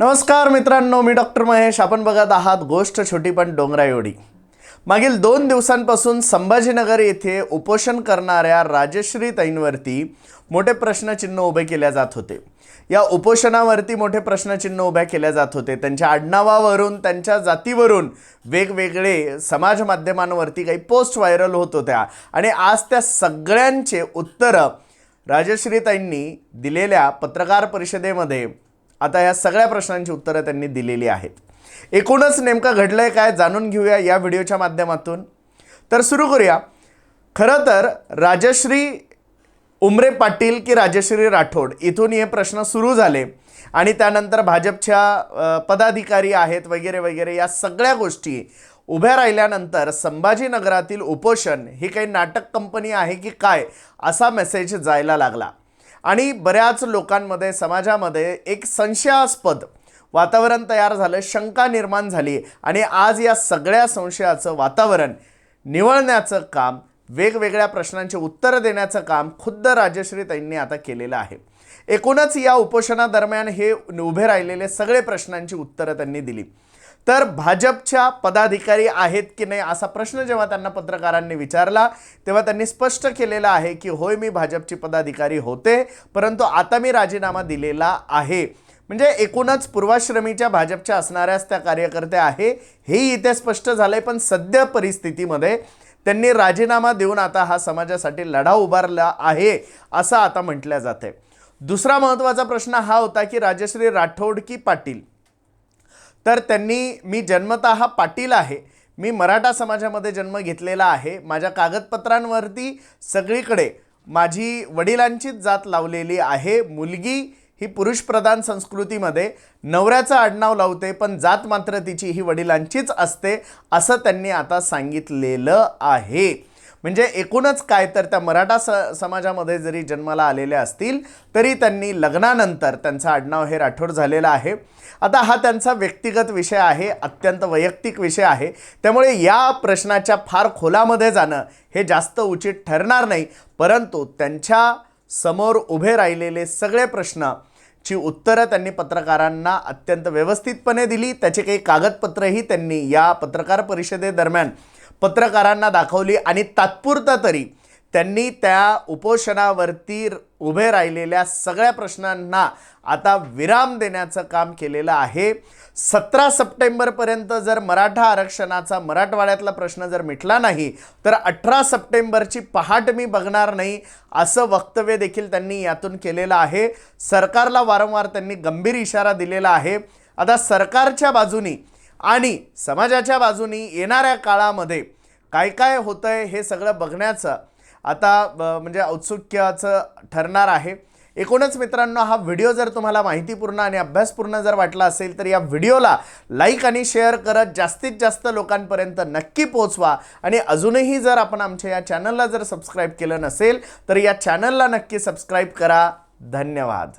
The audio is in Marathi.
नमस्कार मित्रांनो मी डॉक्टर महेश. आपण बघत आहात गोष्ट छोटी पण डोंगरा एवढी. मागील दोन दिवसांपासून संभाजीनगर येथे उपोषण करणाऱ्या राजश्री ताईंवरती मोठे प्रश्नचिन्ह उभे केल्या जात होते. या उपोषणावरती मोठे प्रश्नचिन्ह उभ्या केल्या जात होते. त्यांच्या आडनावावरून त्यांच्या जातीवरून वेगवेगळे समाज माध्यमांवरती काही पोस्ट व्हायरल होत होत्या. आणि आज त्या सगळ्यांचे उत्तरं राजश्रीताईंनी दिलेल्या पत्रकार परिषदेमध्ये आता या सगळ्या प्रश्नांची उत्तरं त्यांनी दिलेली आहेत. एकूणच नेमकं घडलं आहे काय जाणून घेऊया या व्हिडिओच्या माध्यमातून. तर सुरू करूया. खरं तर राजश्री उमरे पाटील की राजश्री राठोड इथून हे प्रश्न सुरू झाले आणि त्यानंतर भाजपच्या पदाधिकारी आहेत वगैरे वगैरे या सगळ्या गोष्टी उभ्या राहिल्यानंतर संभाजीनगरातील उपोषण ही काही नाटक कंपनी आहे की काय असा मेसेज जायला लागला. आणि बऱ्याच लोकांमध्ये समाजामध्ये एक संशयास्पद वातावरण तयार झालं शंका निर्माण झाली आणि आज या सगळ्या संशयाचं वातावरण निवळण्याचं काम वेगवेगळ्या प्रश्नांची उत्तरं देण्याचं काम खुद्द राजश्रीताईंनी आता केलेलं आहे. एकूणच या उपोषणादरम्यान हे उभे राहिलेले सगळे प्रश्नांची उत्तरं त्यांनी दिली. तर भाजपच्या पदाधिकारी आहेत की नाही असा प्रश्न जेव्हा त्यांना पत्रकारांनी विचारला तेव्हा त्यांनी स्पष्ट केलेलं आहे की होय मी भाजपची पदाधिकारी होते परंतु आता मी राजीनामा दिलेला आहे. म्हणजे एकूणच पूर्वाश्रमीच्या भाजपच्या असणाऱ्याच त्या कार्यकर्त्या आहे हेही इथे स्पष्ट झालं आहे पण सद्य परिस्थितीमध्ये त्यांनी राजीनामा देऊन आता हा समाजासाठी लढा उभारला आहे असं आता म्हटलं जाते दुसरा महत्त्वाचा प्रश्न हा होता की राजश्री राठोड की पाटील? तर त्यांनी मी जन्मतः पाटील आहे. मी मराठा समाजामध्ये जन्म घेतलेला आहे. माझ्या कागदपत्रांवरती सगळीकडे माझी वडिलांचीच जात लावलेली आहे. मुलगी ही पुरुषप्रधान संस्कृतीमध्ये नवऱ्याचं आडनाव लावते पण जात मात्र तिची ही वडिलांचीच असते असं त्यांनी आता सांगितलेलं आहे. म्हणजे एकूणच काय तर त्या मराठा स समाजामध्ये जरी जन्माला आलेल्या असतील तरी त्यांनी लग्नानंतर त्यांचं आडनाव हे राठोड झालेलं आहे. आता हा त्यांचा व्यक्तिगत विषय आहे अत्यंत वैयक्तिक विषय आहे. त्यामुळे या प्रश्नाच्या फार खोलामध्ये जाणं हे जास्त उचित ठरणार नाही. परंतु त्यांच्यासमोर उभे राहिलेले सगळे प्रश्न ची उत्तरं त्यांनी पत्रकारांना अत्यंत व्यवस्थितपणे दिली. त्याचे काही कागदपत्रही त्यांनी या पत्रकार परिषदेदरम्यान पत्रकारांना दाखवली आणि तात्पुरतं तरी त्यांनी त्या उपोषणावरती उभे राहिलेल्या सगळ्या प्रश्नांना आता विराम देण्याचं काम केलेलं आहे. सतरा सप्टेंबरपर्यंत जर मराठा आरक्षणाचा मराठवाड्यातला प्रश्न जर मिटला नाही तर अठरा सप्टेंबरची पहाट मी बघणार नाही असं वक्तव्य देखील त्यांनी यातून केलेलं आहे. सरकारला वारंवार त्यांनी गंभीर इशारा दिलेला आहे. आता सरकारच्या बाजूनी आणि समाजाच्या बाजूनी येणाऱ्या काळामध्ये काय काय होतं आहे हे सगळं बघण्याचं आता ब- म्हणजे औत्सुक्याचं ठरणार आहे. एकूणच मित्रांनो हा व्हिडिओ जर तुम्हाला माहितीपूर्ण आणि अभ्यासपूर्ण जर वाटला असेल तर या व्हिडिओला लाईक आणि शेअर करत जास्तीत जास्त लोकांपर्यंत नक्की पोचवा आणि अजूनही जर आपण आमच्या या चॅनलला जर सबस्क्राईब केलं नसेल तर या चॅनलला नक्की सबस्क्राईब करा. धन्यवाद.